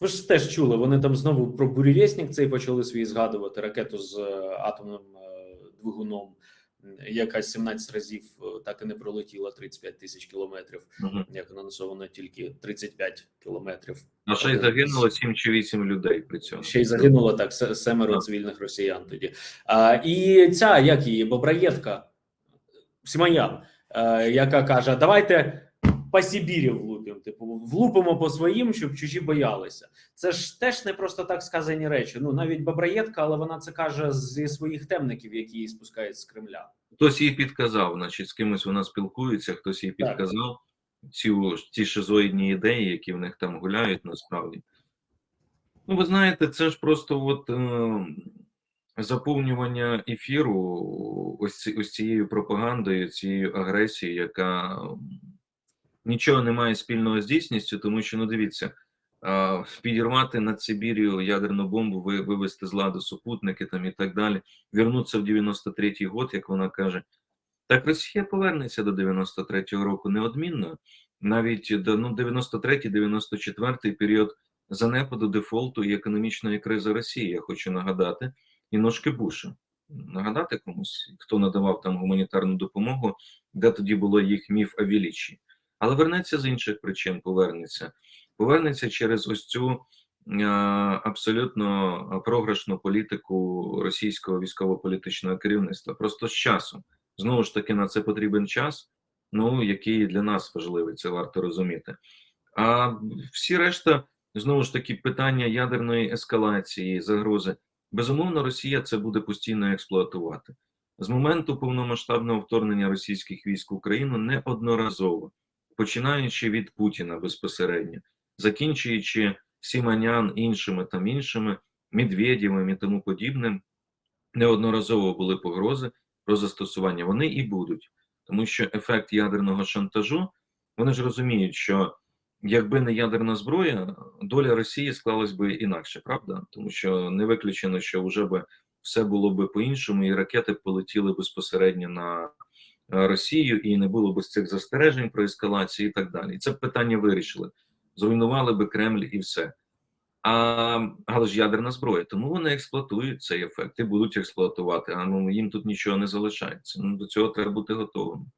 Ви ж теж чули, вони там знову про бурєвєснік цей почали свій згадувати ракету з е, атомним е, двигуном, яка 17 разів е, так і не пролетіла 35 тисяч кілометрів, Мгм. як анонсовано тільки 35 кілометрів. А ще й загинуло 7 чи 8 людей при цьому. Ще й загинуло так се- семеро Так. цивільних росіян тоді. А, і ця як її Бобраєтка Сімоян, е, яка каже: давайте по Сибірі влупимо. Типу, влупимо по своїм, щоб чужі боялися. Це ж теж не просто так сказані речі. Ну навіть Бобраєтка, але вона це каже зі своїх темників, які її спускають з Кремля. Хтось їй підказав, значить, з кимось вона спілкується, хтось їй підказав ці, ці шизоїдні ідеї, які в них там гуляють насправді. Ну, ви знаєте, це ж просто от е, заповнювання ефіру ось, ось цією пропагандою, цією агресією, яка нічого не має спільного з дійсністю, тому що, ну дивіться, підірвати над Сибір'ю ядерну бомбу, ви- вивести з ладу супутники там і так далі, вернутися в 93-й год, як вона каже. Так Росія повернеться до 93-го року неодмінно. Навіть до ну, 93-94 період занепаду, дефолту і економічної кризи Росії. Я хочу нагадати і ножки Буша. Нагадати комусь, хто надавав там гуманітарну допомогу, де тоді було їх міф о величі. Але вернеться з інших причин, повернеться. Повернеться через ось цю е, абсолютно програшну політику російського військово-політичного керівництва. Просто з часом. Знову ж таки, на це потрібен час, ну який для нас важливий, це варто розуміти. А всі решта, знову ж таки, питання ядерної ескалації, загрози. Безумовно, Росія це буде постійно експлуатувати. З моменту повномасштабного вторгнення російських військ в Україну неодноразово, починаючи від Путіна безпосередньо, закінчуючи Сіманян, іншими там іншими, Медведєвим і тому подібним, неодноразово були погрози про застосування. Вони і будуть, тому що ефект ядерного шантажу, вони ж розуміють, що якби не ядерна зброя, доля Росії склалась би інакше, правда? Тому що не виключено, що вже би все було би по-іншому, і ракети полетіли безпосередньо на Росію, і не було б цих застережень про ескалацію і так далі. І це питання вирішили. Зруйнували би Кремль і все. А але ж ядерна зброя, тому вони експлуатують цей ефект і будуть експлуатувати. А ну їм тут нічого не залишається. Ну до цього треба бути готовим.